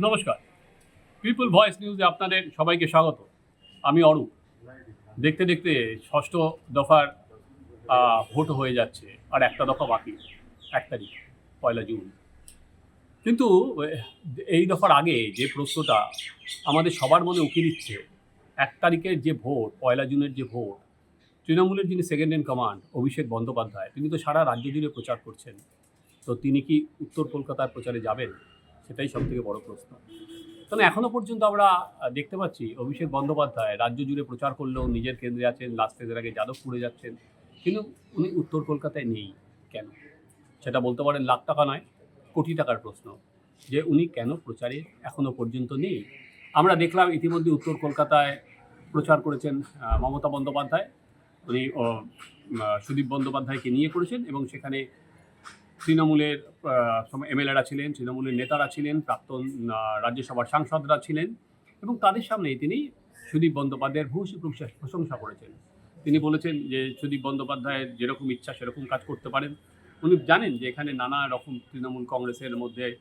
নমস্কার। People voice নিউজে আপনাদের সবাইকে স্বাগত। আমি অরূপ। দেখতে দেখতে ষষ্ঠ দফার ভোট হয়ে যাচ্ছে, আর একটা দফা বাকি, এক তারিখ, পয়লা জুন। কিন্তু, এই দফার আগে যে প্রশ্নটা আমাদের সবার মনে উকি দিচ্ছে, এক তারিখের যে ভোট, পয়লা জুনের যে ভোট, তৃণমূলের যিনি second in command Abhishek Bandyopadhyay, তিনি তো সারা রাজ্য জুড়ে প্রচার করছেন। তো তিনি কি উত্তর কলকাতার প্রচারে যাবেন? সেটাই সব থেকে বড় প্রশ্ন। কারণ এখনও পর্যন্ত আমরা দেখতে পাচ্ছি অভিষেক বন্দ্যোপাধ্যায় রাজ্য জুড়ে প্রচার করলেও নিজের কেন্দ্রে আছেন লাস্ট ফেজের আগে যাদবপুরে যাচ্ছেন। কিন্তু উনি উত্তর কলকাতায় নেই কেন? সেটা বলতে পারেন লাখ টাকা নয়, কোটি টাকার প্রশ্ন। যে উনি কেন প্রচারে এখনও পর্যন্ত নেই? আমরা দেখলাম ইতিমধ্যে উত্তর কলকাতায় প্রচার করেছেন মমতা বন্দ্যোপাধ্যায়। উনি সুদীপ বন্দ্যোপাধ্যায়কে নিয়ে করেছেন এবং সেখানে তৃণমূলের এমএলএরা ছিলেন, তৃণমূলের নেতারা ছিলেন, প্রাক্তন রাজ্যসভার সাংসদরা ছিলেন এবং তাদের সামনেই তিনি সুদীপ বন্দ্যোপাধ্যায়ের ভূয়সী প্রশংসা- করেছেন। তিনি বলেছেন যে সুদীপ বন্দ্যোপাধ্যায়ের যেরকম ইচ্ছা সেরকম কাজ করতে পারেন। উনি জানেন যে এখানে নানা রকম তৃণমূল কংগ্রেসের মধ্যে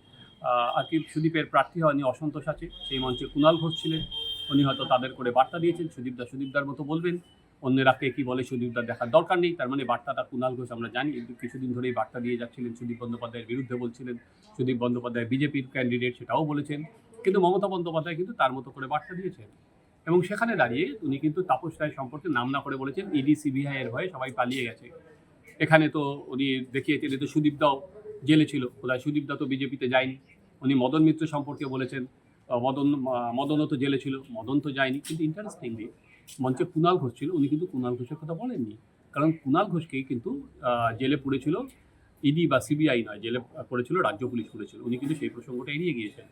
আর কি সুদীপের প্রার্থী হওয়া নিয়ে অসন্তোষ আছে। সেই মঞ্চে কুণাল ঘোষ ছিলেন। উনি হয়তো তাদের করে বার্তা দিয়েছেন। সুদীপদা সুদীপদার মতো বলবেন। অন্যেরা কে কী বলে সুদীপদার দেখার দরকার নেই, তার মানে বার্তাটা কুণাল ঘোষ, আমরা জানি, কিন্তু কিছুদিন ধরেই বার্তা দিয়ে যাচ্ছিলেন সুদীপ বন্দ্যোপাধ্যায়ের বিরুদ্ধে বলছিলেন, সুদীপ বন্দ্যোপাধ্যায় বিজেপির ক্যান্ডিডেট সেটাও বলেছেন, কিন্তু মমতা বন্দ্যোপাধ্যায় কিন্তু তার মতো করে বার্তা দিয়েছেন। এবং সেখানে দাঁড়িয়ে উনি কিন্তু তাপস রায় সম্পর্কে নাম না করে বলেছেন, ইডি, সিবিআই এর সবাই পালিয়ে গেছে। এখানে তো উনি দেখিয়েছেন, এ তো সুদীপদাও জেলে ছিল কোথায় সুদীপদা তো বিজেপিতে যায়নি। উনি মদন মিত্র সম্পর্কে বলেছেন মদন মদনও তো জেলে ছিল, মদন তো যায়নি, কিন্তু ইন্টারেস্টিংলি মঞ্চে কুণাল ঘোষ ছিল, উনি কিন্তু কুণাল ঘোষের কথা বলেননি। কারণ কুণাল ঘোষকেই কিন্তু জেলে পড়েছিল, ইডি বা সিবিআই নয়, জেলে পড়েছিল, রাজ্য পুলিশ করেছিল উনি কিন্তু সেই প্রসঙ্গটা এড়িয়ে গিয়েছেন।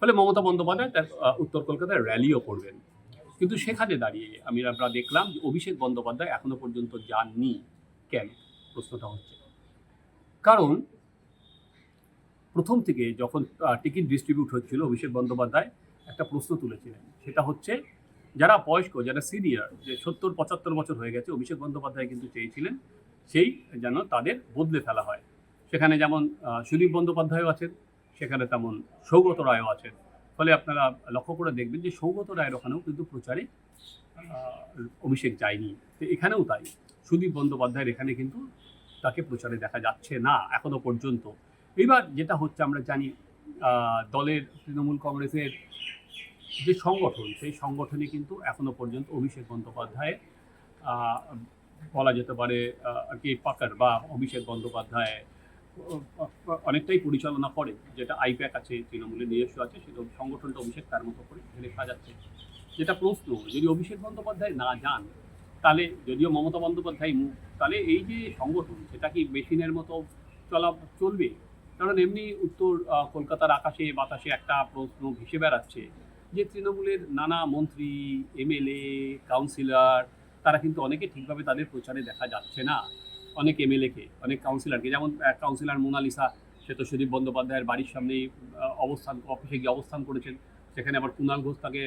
ফলে মমতা বন্দ্যোপাধ্যায় তার উত্তর কলকাতায় র্যালিও করবেন। কিন্তু সেখানে দাঁড়িয়ে, আমি আমরা দেখলাম যে অভিষেক বন্দ্যোপাধ্যায় এখনও পর্যন্ত যাননি কেন? প্রশ্নটা হচ্ছে। কারণ, প্রথম থেকে যখন টিকিট ডিস্ট্রিবিউট হচ্ছিল অভিষেক বন্দ্যোপাধ্যায়, একটা প্রশ্ন তুলেছিলেন। সেটা হচ্ছে যারা বয়স্ক, যারা সিনিয়র যে সত্তর, পঁচাত্তর বছর হয়ে গেছে, অভিষেক বন্দ্যোপাধ্যায় কিন্তু চেয়েছিলেন সেই যেন তাদের বদলে ফেলা হয়। সেখানে যেমন সুদীপ বন্দ্যোপাধ্যায়ও আছেন, সেখানে তেমন সৌগত রায়ও আছেন। ফলে আপনারা লক্ষ্য করে দেখবেন যে সৌগত রায়ের ওখানেও কিন্তু প্রচারে অভিষেক যায়নি। তো এখানেও তাই। সুদীপ বন্দ্যোপাধ্যায়ের এখানে কিন্তু তাকে প্রচারে দেখা যাচ্ছে না, এখনও পর্যন্ত। এবার যেটা হচ্ছে আমরা জানি দলের তৃণমূল কংগ্রেসের যে সংগঠন, সেই সংগঠনে কিন্তু এখনও পর্যন্ত অভিষেক বন্দ্যোপাধ্যায় বলা যেতে পারে আর কি পাকার বা অভিষেক বন্দ্যোপাধ্যায় অনেকটাই পরিচালনা করে, যেটা আইপ্যাক আছে তৃণমূলের নিজস্ব আছে, সেটা সংগঠনটা অভিষেক তার মতো করে এখানে সাজাচ্ছে। যেটা প্রশ্ন, যদি অভিষেক বন্দ্যোপাধ্যায় না যান, তাহলে যদিও মমতা বন্দ্যোপাধ্যায় মুখ, তাহলে এই যে সংগঠন, সেটা কি মেশিনের মতো চলা, চলবে? কারণ এমনি উত্তর কলকাতার আকাশে, বাতাসে একটা প্রশ্ন ভেসে বেড়াচ্ছে। যে তৃণমূলের নানা মন্ত্রী, এমএলএ, কাউন্সিলর, তারা কিন্তু অনেকে ঠিকভাবে তাদের প্রচারে দেখা যাচ্ছে না। অনেক এমএলএকে, অনেক কাউন্সিলরকে। যেমন কাউন্সিলর মোনালিসা সে তো সুদীপ বন্দ্যোপাধ্যায়ের বাড়ির সামনেই অবস্থান, অফিসে গিয়ে অবস্থান করেছেন। সেখানে আবার কুণাল ঘোষ তাকে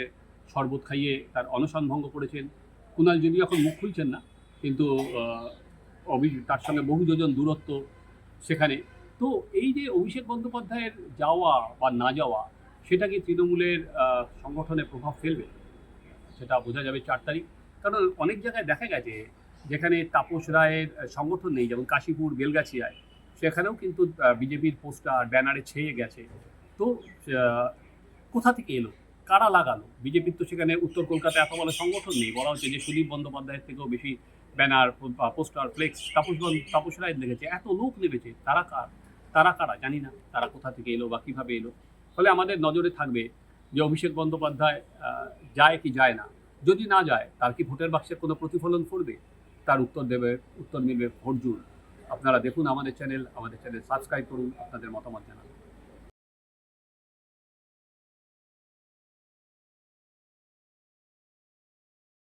শরবত খাইয়ে তার অনশন ভঙ্গ করেছেন। কুণাল যদিও এখন মুখ খুলছেন না, কিন্তু তার সঙ্গে বহু যোজন দূরত্ব সেখানে। তো এই যে অভিষেক বন্দ্যোপাধ্যায়ের যাওয়া বা না যাওয়া সেটা কি তৃণমূলের সংগঠনে প্রভাব ফেলবে? সেটা বোঝা যাবে চার তারিখ। কারণ অনেক জায়গায় দেখা গেছে যেখানে তাপস রায়ের সংগঠন নেই, যেমন কাশীপুর, বেলগাছিয়ায়। সেখানেও কিন্তু বিজেপির পোস্টার, ব্যানারে ছেয়ে গেছে। তো কোথা থেকে এলো? কারা লাগালো? বিজেপির তো সেখানে উত্তর কলকাতায় এত বড় সংগঠন নেই। বলা হচ্ছে যে সুদীপ বন্দ্যোপাধ্যায়ের থেকেও বেশি banner poster, flex Tapas Tapas Roy লেগেছে এত লোক নেমেছে, তারা কার? তারা কারা? জানি না, তারা কোথা থেকে এলো বা কীভাবে এলো। ফলে আমাদের নজরে থাকবে যে অভিষেক বন্দ্যোপাধ্যায় যায় কি যায় না। যদি না যায়, তার কি ভোটের বাক্সে কোনো প্রতিফলন করবে তার উত্তর দেবে, উত্তর মিলবে ভোট জুন আপনারা দেখুন আমাদের চ্যানেল আমাদের চ্যানেল সাবস্ক্রাইব করুন, আপনাদের মতামত জানান।